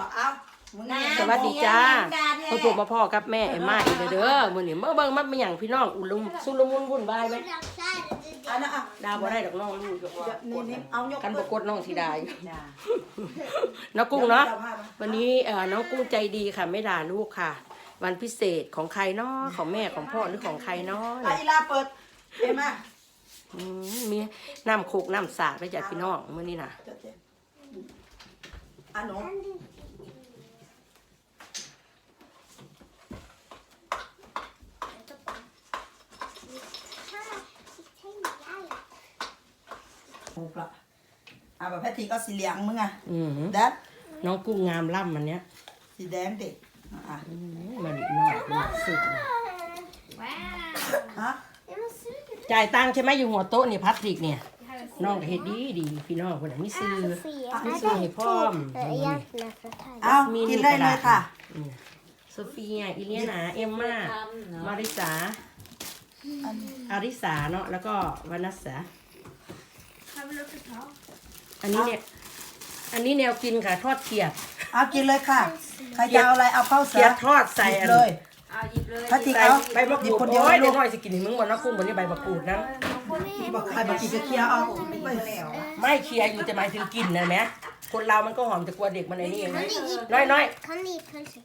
บอกเอ้ามึงเนี่ยสวัสดีจ้าพ่อปู่มาพ่อกับแม่เอ็มมาอีกเด้อเด้อมื้อนี้เมื่อเบิ่งมันเป็นหยังพี่น้องอุ่นลุมสุลมุนวุ่นวายไหมอันนั้นอะดาวบ่ได้ดอกน้องลูกยกว่านี่นี่เอายกกันบ่กดน้องสิดาอยู่จ้าน้องกุ้งเนาะวันนี้เอ่อน้องกุ้งใจดีค่ะ ไม่ด่าลูกค่ะ วันพิเศษของใครเนาะของแม่ของพ่อหรือของใครเนาะอะอีลาเปิดเอ็มอะอืมมีน้ำโคกน้ำสาดด้วยจ้ะพี่น้องมื้อนี้น่ะจดเจ็บอะ ถูกละอะแบบแพทย์ทีก็สีเหลืองมึงอะอืมแดดน้องกุ้งงามล่ำมันเนี้ยสีแดงดิอะอืมมันน้อยมันสุดนะฮะจ่ายตังค์ใช่ไหมอยู่หัวโต๊ะนี่พลาสติกเนี่ยน้องก็เฮ็ดดีดีพี่น้องคนไหนไม่ซื้อไม่ซื้อให้พ่อมเอากินได้เลยค่ะอืมโซเฟียอิเลียนา เอมมามาริสาอาริสาเนาะแล้วก็วานัสสา อันนี้เนี่ย อันนี้แนวกินค่ะ ทอดเขียด เอากินเลยค่ะ ใครจะเอาอะไรเอาเข้าเขีเสืยอดทอดใส่หยิอับนเลยเอาหยิบเลยถ้าทิ้งใส่เอาใบมะกหยิรูบดคนเดียวโอ้ยลูเด็กกน้อยสิกินมึงวันนะกุ้งวันนี้ใบมะกรูดนะบอกใครบอกกินจะเคลียร์เอาไม่ไม่เคลียร์อยู่แต่หมายถึงกินนะแม่คนเรามันก็หอมจะกลัวเด็กมันไอ้นี่เองนะน้อยน้อย Kan ni kanske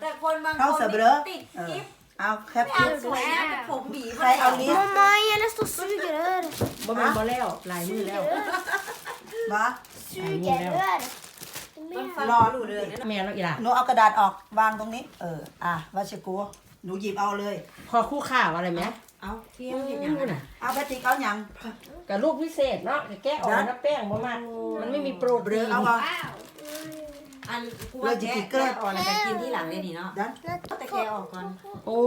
แต่คนบางคเข้านเสือไปเลย ติดเออกิ๊บ เอาแคปเอากินสวยนะแต่ผมบีใครเอาลิ้น Mamma, jag läste och sugrör. บ่แม่นบ่แล้วลายมือแล้ววะ Sugrör. มันฟังรอดูเลยแม่แล้วอีหล่ะหนูเอากระดาษออกวางตรงนี้ เออ อะวัชกูหนูหยิบเอาเลย พอคู่ข่าวอะไรไหมเอาเพี้ยนเห็นอย่างนั้นน่ะเอาแพทย์ทีเอาหยังกับลูกพิเศษเนาะเดี๋ยวแก้ออกนะแป้งบ่มันมันไม่มีโปรตีนเอาเอา อันกูว่าแกะแกะอ่อนแล้วจะกินที่หลังเลยนี่เนาะดันแต่แกะออกก่อน โอ้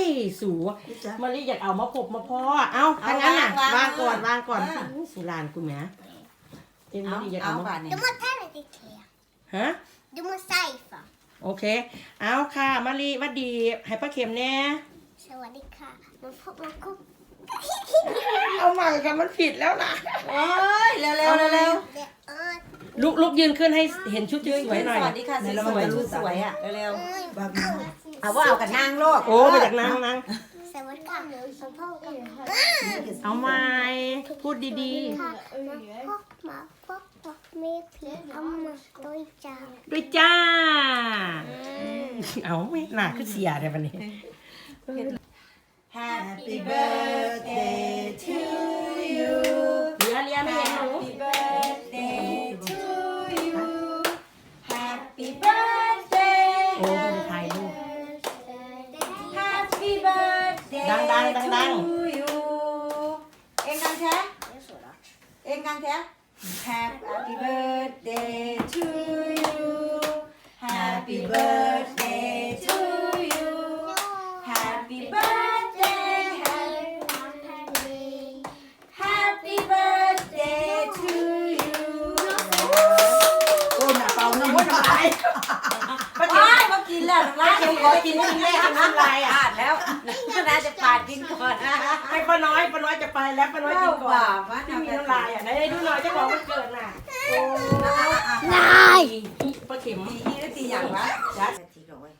ยสูนี่จ้ะมารีอยากเอามาพบมาพ่อเอ้าถ้างั้นน่ะเอาวางวางก่อนวางวางก่อนอ่า สุรานกูแหมเอ็มเอามารีอยากเอาเอาบามาทเนี่ย Du måste ta det till te. ฮะ Du måste sejfa. โอเค เอาค่ะ มารีวัดดีให้ป้าเข็มแน่ Sawadika. Man får, man kom. เอาใหม่ค่ะมันผิดแล้วนะโอ้ยเร็วเร็วเร็วเร็ว Det är... ลุกลุกยืนขึ้นให้เห็นชุดสวยๆหน่อยสวัสดีค่ะสวยๆชุดสวยอะเร็ววางมือๆเอาว่าเอากับนางโลกโอ้มาจากนางนาง Sawadika. Man får kom. เอาใหม่พูดดี Pappa, pappa, med mamma, dojja. ๆด้วยจ้า เอาไม่หนาขึ้นเสียเลยวันนี้ Happy birthday to you เลียเลียไม่เห็นหนู birthday ดังดังดังดัง to you เอ็งดังแท้เอ็งดังแท้ Happy birthday to you Happy birthday to you Happy birthday Happy birthday to you โอ้หน้า กินแล้วน้ำลายขอกินชิ้นแรกน้ำลายอะแล้วน่าจะปาดกินก่อนนะให้ป้าน้อยป้าน้อยจะไปแล้วป้าน้อยกินก่อนบาปวะที่มีน้ำลายอะไหนดูหน่อยเจ้าของมันเกิดน่ะ Nej! ป้าเข็มตีอีแล้วตีอย่างวะยัดทีโดย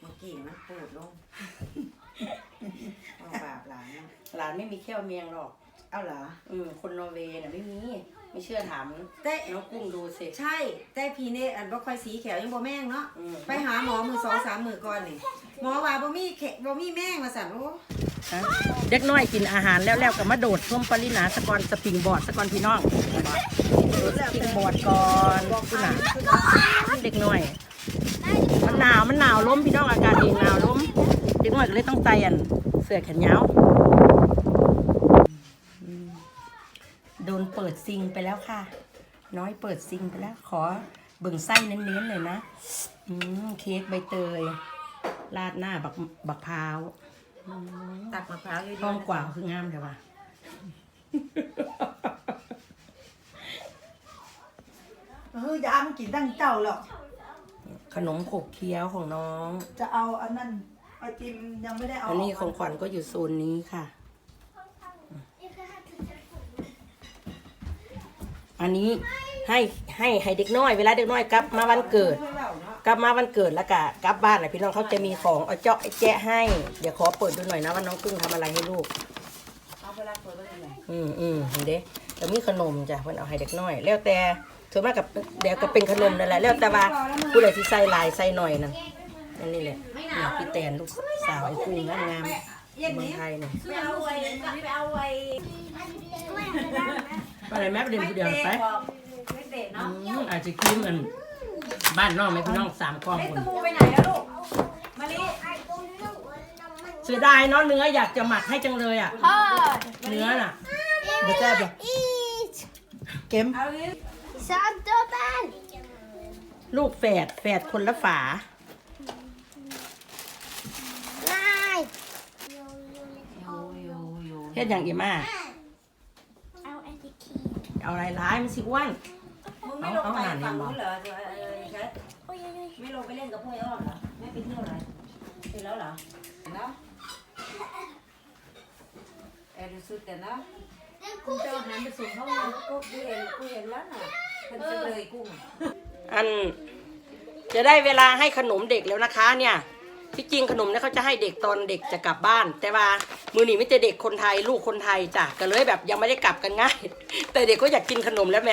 เมื่อกี้มันปูดลงเอาบาปหลานหลานไม่มีแค่เมียงหรอก เอาเหรออืมคนนอร์เวย์น่ะไม่มี ไม่เชื่อถามแต่น้องกุ้งดูสิใช่ แต่พีเนี่ยอันบ่ค่อยสีแขวยังบ่แม่งเนาะอืมไปหาหมอมือสองสามมือก่อนนี่หมอว่าบ่มีแขบ่มีแม่งมาสั่นโอ้ฮะเด็กน้อยกินอาหารแล้วแล้วก็มาโดดท่วมปรินาสกอนสปริงบอร์ดสกอนพี่น้องโดดสปริงบอร์ดก่อนคุณน่ะเด็กน้อยมันหนาวมันหนาวล้มพี่น้องอากาศเองหนาวล้มเด็กน้อยก็เลยต้องใส่อันเสื้อแขนยาวอืมโด นเปิดซิงไปแล้วค่ะ น้อยเปิดซิงไปแล้ว ขอเบิ่งไส้เน้นๆเลยนะ อืมเค้กใบเตย ราดหน้าบักบักพร้าวตักมะพร้าวเยอะๆท้องกว่าคืองามแต่ว่าเฮ้ยยามันกินตั้งเจ้าหรอกขนมขบเคี้ยวของน้อง จะเอาอันนั้นไอติมยังไม่ได้เอาอันนี้ของขวัญก็อยู่โซนนี้ค่ะ อันนี้ให้ให้ให้เด็กน้อยเวลาเด็กน้อยกลับมาวันเกิด กลับมาวันเกิดแล้วก็กลับบ้านน่ะพี่น้องเขาจะมีของเอาเจาะไอ้แจ๊ะให้ เดี๋ยวขอเปิดดูหน่อยนะว่าน้องกุ้งทำอะไรให้ลูกเอาเวลาเปิดไว้ยังไงอืมอืมเห็นเด้แล้วมีขนมจ้ะเพิ่นเอาให้เด็กน้อย แล้วแต่ส่วนมากกับเดี๋ยวก็เป็นขนมนั่นแหละแล้วแต่ว่าผู้ใดที่ใส่หลายใส่หน่อยนั่นนั่นนี่แหละนี่พี่แตนลูกสาวไอ้กุ้งงามงามๆเมืองไทยเนี่ยไม่เอาไว้ไม่เอาไว้ ไปเลยแม่ไปเรียนผู้เดียวไปไม่เตะเนาะอืมอาจจะคิดมันบ้านน้องไหมพี่น้องสามกล่องเอ๊ะคนตะมูไปไหนแล้วลูกมาลิเสียดายเนาะเนื้ออยากจะหมักให้จังเลยอะเนื้อน่ะบ่แซ่บหรอก Eat เค็มเอาลิ Sandoban ลูกแฝดแฝดคนละฝา Nej โยโยโยเฮ็ดอย่างอีมา Au är det kid เอาอะไรร้ายมันสิอ้วน มึงไม่ลงไปฝั่งนู้นเหรอเดี๋ยวเออใช่ Oj oj oj ไม่ลงไปเล่นกับพวกไอ้อ้อมเหรอไม่ไปเที่ยวเหรอไปแล้วเหรอเนาะเออดูสุดแต่เนาะคุณเจ้าหันไปส่งเขาเลยก็กูเห็นกูเห็นแล้วน่ะเพิ่นจะเลยกุ้งอันจะได้เวลาให้ขนมเด็กแล้วนะคะเนี่ย ที่จริงขนมเนี่ยเขาจะให้เด็กตอนเด็กจะกลับบ้าน แต่ว่ามือหนีไม่แต่เด็กคนไทยลูกคนไทยจ้ะก็เลยแบบยังไม่ได้กลับกันง่าย แต่เด็กก็อยากกินขนมแล้วไหม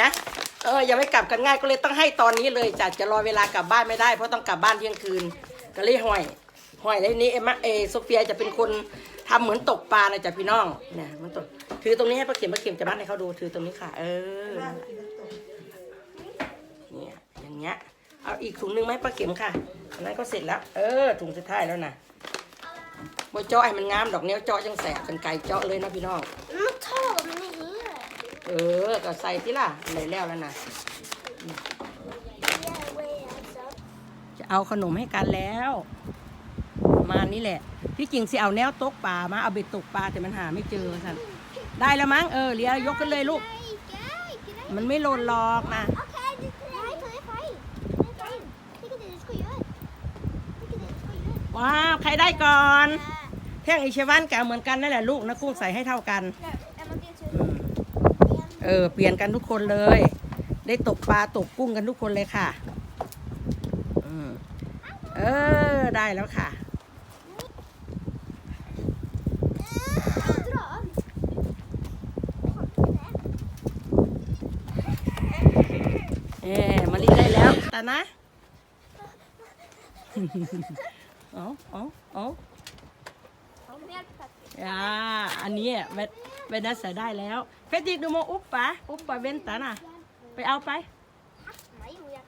เออยังไม่กลับกันง่ายก็เลยต้องให้ตอนนี้เลยจ้ะจะรอเวลากลับบ้านไม่ได้เพราะต้องกลับบ้านเที่ยงคืนก็เลยห้อยห้อยแล้วทีนี้เอ็มะเอโซเฟียจะเป็นคนทำเหมือนตกปลานะจ๊ะพี่น้องเนี่ยมันตกถือตรงนี้ให้ป้าเข็มป้าเข็มจะบ้านให้เขาดูถือตรงนี้ค่ะ เออเนี่ยอย่างเงี้ย เอาอีกถุงหนึงไหมป้าเข็มค่ะอันนั้นก็เสร็จแล้ว เออ ถุงสุดท้ายแล้วนะบเจาะให้มันงามดอกเนี้ยเจาะจังแสบกันไก่เจาะเลยนะพี่น้อง Men ta dem i här เออ ก็ใส่ที่ล่ะเลยแล้วแล้วนะจะเอาขนมให้กันแล้ว มานี่แหละ ที่จริงสิเอาแนวตกปลามาเอาเบ็ดตกปลาแต่มันหาไม่เจอสันได้แล้วมั้งเออเลียยกขึ้นเลยลูก มันไม่หล่นหรอกนะ Okej, det Nej, ta det fine. Det är fine. Vilket är det du ska göra? Vilket är det du ska göra? ว้าวใครได้ก่อน แท่งอิเชวันกับเหมือนกันนั่นแหละลูกนะกุ้งใส่ให้เท่ากัน Emma, det är อืมเออเปลี่ยนกันทุกคนเลย ได้ตกปลาตกกุ้งกันทุกคนเลยค่ะอืมเออได้แล้วค่ะ Dra. เอ๊มารีได้แล้วตานะ เอาเอาเอา Kom igen, Patrick. อ่าอันนี้เวเวนัสใส่ได้แล้วเฟติกดูโมอุปปะอุปปะเวนตานะไปเอาไป Nej, jo, jag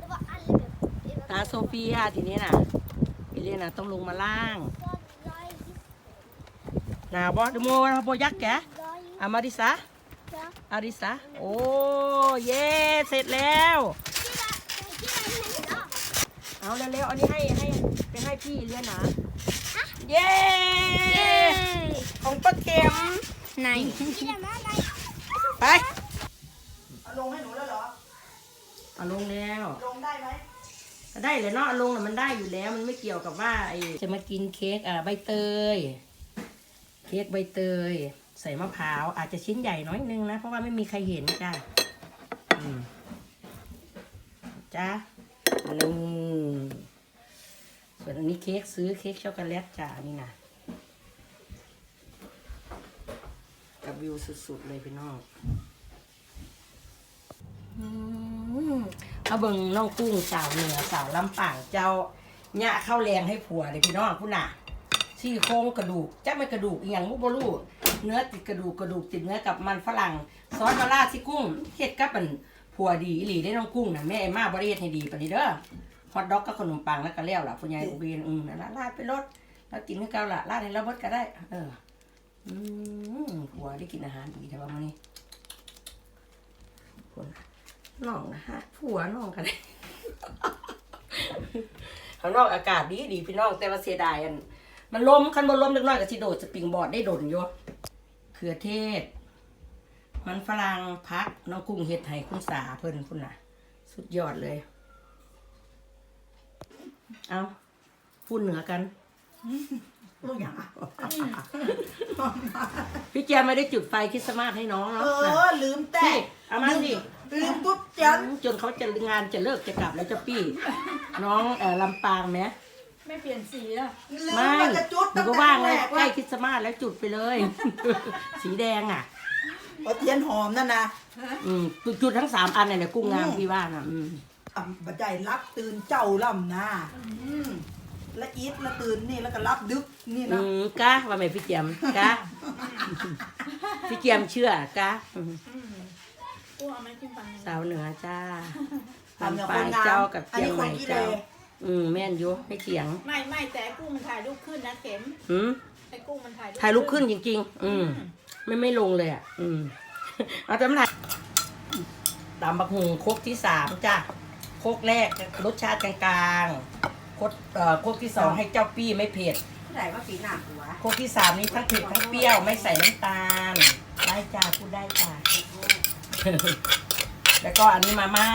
Det var aldrig det ตาโซเฟียทีนี้น่ะเอเลียน่ะต้องลงมาล่าง var jag นาบอดูโมนาโบยักแก jag อามาริสา jag อาริสาโอ้เย่เสร็จแล้ว เอาเร็วๆอันนี้ให้ให้ไปให้พี่เลียนนะเย้ของป้าเข็ม Nej. ไปเอาลงให้หนูแล้วเหรอเอาลงแล้วลงได้ไหมได้เลยเนาะลงน่ะมันได้อยู่แล้วมันไม่เกี่ยวกับว่าไอจะมากินเค้กอ่าใบเตย เค้กใบเตย ใส่มะพร้าวอาจจะชิ้นใหญ่น้อยนึงนะ เพราะว่าไม่มีใครเห็นจ้าอืมจ้าห นึ่งส่วนอันนี้เค้กซื้อเค้กช็อกโกแลตจ้านี่นะกับวิวสุดๆเลยพี่น้องอืมเอาเบิงน้องกุ้งสาวเหนือสาวลำปางเจ้าเนี่ยเข้าวแรงให้ผัวเลยพี่น้องคุณน่ะซี่โครงกระดูกจะไม่กระดูกอหย่างมุกบลูเนื้อติดกระดูกกระดูกติดเนื้อกับมันฝรั่งซอสมาลาซี่กุ้งเฮ็ดกับเป็น ผัวดีอีหลีได้น้องกุ้งนะแม่ไอ้มาบริเฮ็ดให้ดีปานนี้เด้อฮอทดอกกับขนมปังแล้วก็แล้วล่ะคุณยายอุเบนอืมนั่นละราดไปรสแล้วกินให้เกาล่ะราดให้เราบดก็ได้ เออ อืมผัวได้กินอาหารดีแต่ว่ามื้อนี้คนน่ะน้องนะฮะผัวน้องกันข้างนอกอากาศดีดีพี่น้องแต่ว่าเสียดายอัน มันลมคันบนลมเล็กน้อยกับสิโดดสปริงบอร์ดได้โดดอยู่เขือเทศ มันฝรั่งพักน้องกุ้งเห็ดไห้คุณสาเพิ่นคุณน่ะ สุดยอดเลย เอาพูดเหนือกันลูกอย่างอะพี่แจมไม่ได้จุดไฟคริสต์มาสให้น้องเอเนาะอลืมแต่นี่เอามาสิลืมปุ๊บจันจนเขาจะงานจะเลิกจะกลับแล้วจะปี้น้องเออลำปางไหมไม่เปลี่ยนสีอะลืมไม่ว่าจะจุดหนูตั้งก็แต่ว่างแรเลยกใกล้ว่าคริสต์มาสแล้วจุดไปเลย สีแดงอะ เอาเทียนหอมนั่นนะ อืมจุดทั้งสามอันเนี่ยกุ้งงามพี่ว่านะอืมอะบัดใจรับตื่นเจ้าล่ำนะอืมแล้วอีทแล้วตื่นนี่แล้วก็รับดึกนี่อืนะมกะว่าไม่พี่เจียมกะพี่เจียมเชื่อกะอืมอ้วเอาไหมจิ้มฟันหนึ่งสาวเหนือจ้าทำอย่างลำคปานงงามเจ้ากับอันเชียงนี้คใหนม่ขี้เลเจ้าอืมแม่นอยู่ไม่เถียงไม่ไม่แต่ไอ้กุ้งมันถ่ายรูปขึ้นนะเข็มอืมไอ้กุ้งมันถ่ายถ่ายรูปขึ้นจริง ๆ อืม ไม่ไม่ลงเลยอะ อืมเอาแต่มันถ่ายตำบักหุงโคกที่สามจ้ะโคกแรกรสชาติกลางๆโคกเอ่อโคกที่สองให้เจ้าปี้ไม่เผ็ดผู้ใดว่าสีหน้าหัวโคกที่สามนี้ทั้งเผ็ดทั้งเปรี้ยวไม่ใส่น้ำตาลได้จ้าพูดได้จ้าแล้วก็อันนี้มาม่า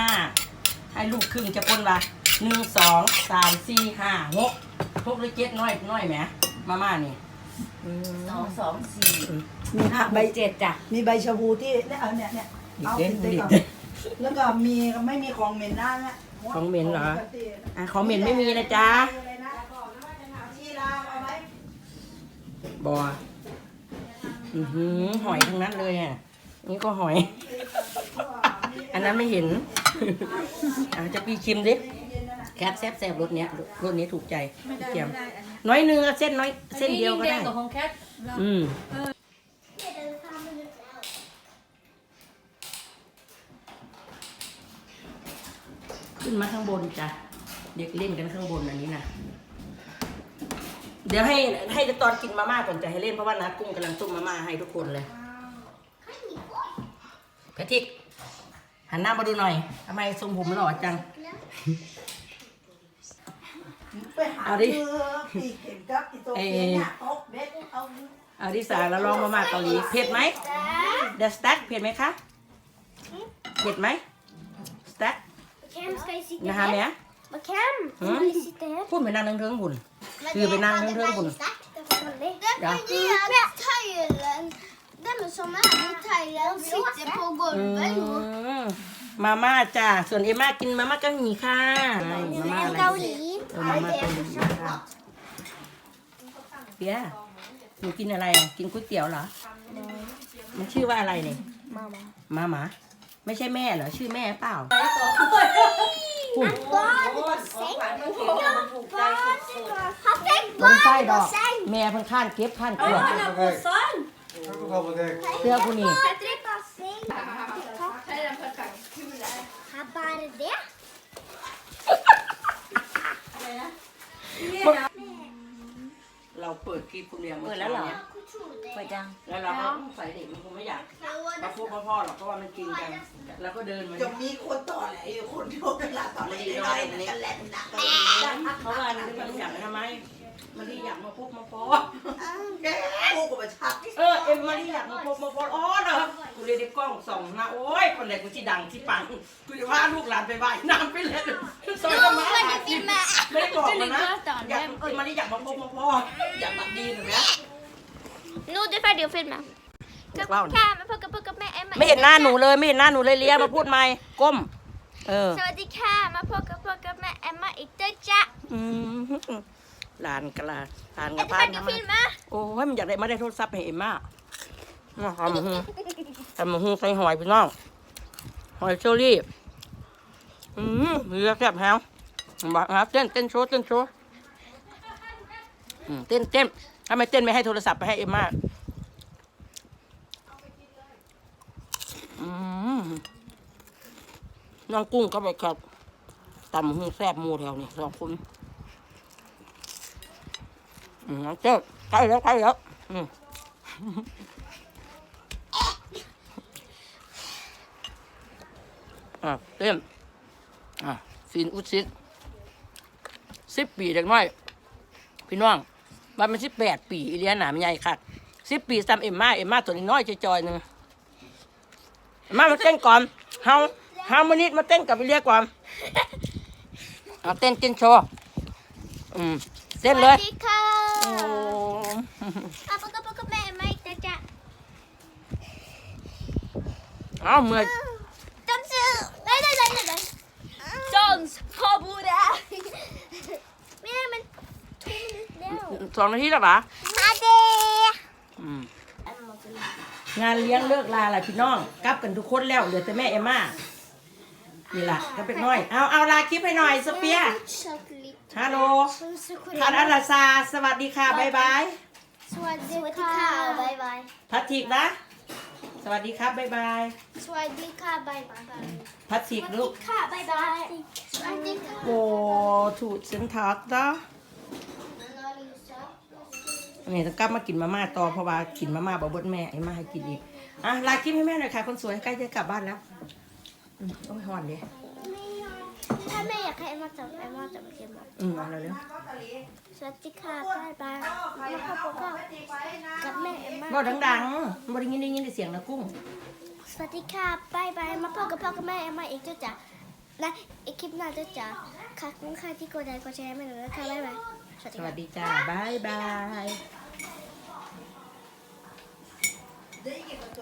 ให้ลูกครึ่งจะพ่นละหนึ่งสองสามสี่ห้าหกหกหรือเจ็ดน้อยน้อยไหมมาม่านี่อืม สองสองสี่มีใบใบเจ็ดจ้ะมีใบชะพูที่เนี่ยเอาเนี่ยเนี่ยเอาเด็ดติดไปเด็ดก่อนแล้วก็มีไม่มีของเหม็นหน้าเนี่ยของเหม็นเหรออะของเหม็นไม่มีนะจ๊ะอะไรนะชีลาเอาไว้ บออือหือหอยทั้งนั้นเลยอะ นี่ก็หอย อันนั้นไม่เห็น อะจะปีชิมดิแคบแซบแซบรสเนี้ยรสนี้ถูกใจไม่ได้เจียม ไม่ได้อันนี้ น้อยเนื้อเส้นน้อยเส้นเดียวก็ได้ อันนี้งแดงกว่าของแคทอืมขึ้นมาข้างบนจ้ะ เด็กเล่นกันข้างบนอันนี้นะเดี๋ยวให้ให้ตอนกินมาม่าก่อนจะให้เล่นเพราะว่านัดกุ้งกำลังต้มมาม่าให้ทุกคนเลยแพทริกหันหน้ามาดูหน่อยทำไมทรงผมหล่อจัง ไปหาเอาดิเจอปีกเข็มกับอีโตเกียเนี่ยโต๊ะเบ็ดเอาเอาที่สามแล้วลองมาม่าเกาหลีเผ็ดไหมเดอะสแต็กเผ็ดไหมคะเผ็ดไหมสแต็ก Cam, ska jag sitta นะฮะ här? แม่ Vad Cam? Ska Mm. vi sitta här? พูดไปนั่งเทิงๆหุ่น Men Hur vi det namn- hade hur- hur- varit starkt att få det. Ja. Det är Thailand. Den som är i Thailand sitter på อื golvet. ม มาม่าจ้าส่วนเอม่ากินมาม่าเกาหลีค่ะมาม่าอะไร Gauli. เออมาม่าเกาหลีค่ะเปียหนูกินอะไรอะกินก๋วยเตี๋ยวเหรอ มันชื่อว่าอะไรเนี่ย Mamma. มาหมาไม่ใช่แม่เหรอชื่อแม่เปล่า Bad i bassäng. Han fick บนไส้ bad i ดอก bassäng. แม่เพิ่นข้านเก็บข้านขวด Son! Jag får gå på däck. เสื้อกูนี่ เราเปิดคลิปคุณเรียงเปิดแล้วเหรอนี่ยเปิดยังแล้วเราก็ใส่เด็กมันคงไม่อยากมาพูดพ่อๆหรอกเพราะว่ามันกินกัน แล้วก็เดินมาจะมีคนต่อแหละอยู่คนที่เวลาต่อแหละได้ได้กันแหละหนักเลยเพราะว่ามันมันอยากทำไม มันรีอยากมาพบมาพอแกกูกับประชักเออเอ็มมารีอยากมาพบมาพออ๋อเด้อกูเลยได้กล้องส่องนะโอ้ยคนไหนกูที่ดังที่ปังกูจะว่าลูกหลานไปว่ายน้ำไปเลยซอยมาไม่ได้บอกมันนะอยากเอ็มมารีอยากมาพบมาพออยากมาดีหน่อยนะ Nu är det färdigt att filma. Wow. Kan man plocka plocka med Emma? ไม่เห็นหน้าหนูเลยไม่เห็นหน้าหนูเลยเลียมาพูดไหมก้มเออสวัสดีค่ะมาพบกับพบกับแม่แอมมาอีกด้วยจ้ะอืม หลานกะลาหลานเอ็กับดพาฟันนเดี๋ยวทำไมฟิล์มมาโอ้ยมันอยากได้มาได้โทรศัพท์ให้เอ็มมามาทำหูทำหูใส่หอยพี่น้องหอยเชอรี่อืมเรือแซ่บแฮวบอกครับเต้นเต้นโชว์เต้นโชว์อืมเต้นเต้นถ้าไม่เต้นไม่ให้โทรศัพท์ไปให้เอ็มมาอืมน้องกุ้งก็ไปครับตำหูแซ่บหมูแถวนี้สองคนอืม เจ้าใกล้แล้วใกล้แล้วอะเต้นอะฟินอุดซิดสิบปีเด็กน้อย พี่น้องวันมันสิบแปดปีอีเลียนหนามใหญ่ค่ะสิบปีซ้ำเอ็มมาเอ็มมาตัวน้อยจอยๆหนึ่งเอมมามาเต้นก่อนเฮาเฮามานิดมาเต้นกับอีเลียก่อนเอาเต้นเต้นโชว์อืม เต้นเลยสวัสดีค่ะโอ้อะปะกะปะกะแม่ไม่จะจะเอาเมื่อยจำชื่อได้ได้ได้ได้จอมส์พอบูดาแม่มันทุ่มนิดเดียวสองนาทีแล้วปะมาเดอืมงานเลี้ยงเลิกลาล่ะพี่น้องกลับกันทุกคนแล้วเหลือแต่แม่เอมม่านี่ล่ะก็เป็นน้อย เอาเอาลาคลิปให้หน่อยสเปียช็อกโกแลต ฮัลโหลช็อกโกแลทานตอาราซาสวัสดีค่ะ บ๊ายบาย สวัสดีค่ะบายบายพัทธิกนะ สวัสดีครับ บ๊ายบาย สวัสดีค่ะบายบายพัทธิกลูกค่ะบายบาย สวัสดีค่ะ โอ้ถูกฉันทักนะนี่ต้องกลับมากินมาม่าต่อเพราะว่ากินมาม่าบ่เบิดแม่ไอ้มาให้กินอีก อะลาคลิปให้แม่หน่อยค่ะ คนสวยใกล้จะกลับบ้านแล้วอืมโอ้ยหอนดิ ถ้าแม่อยากให้เอ็มมาจับเอ็มมาจับเกมบอกอืมเอาเร็วสวัสดีค่ะบายบายมาพ่อพ่อพ่อกับแม่เอ็มมาๆบอกดังๆบ่ได้ยินได้ยินแต่เสียงนะกุ้ง สวัสดีค่ะบายบายมาพ่อกับพ่อกับแม่เอ็มมาอีกเจ้าจ๋าและอีกคลิปหน้าเจ้าจ๋าค่ะคุณค่ะที่กดไลค์กดแชร์ไม่หนูนะคะบ๊ายบายสวัสสดีค่ะ วัสดีจ้าบ๊ายบาย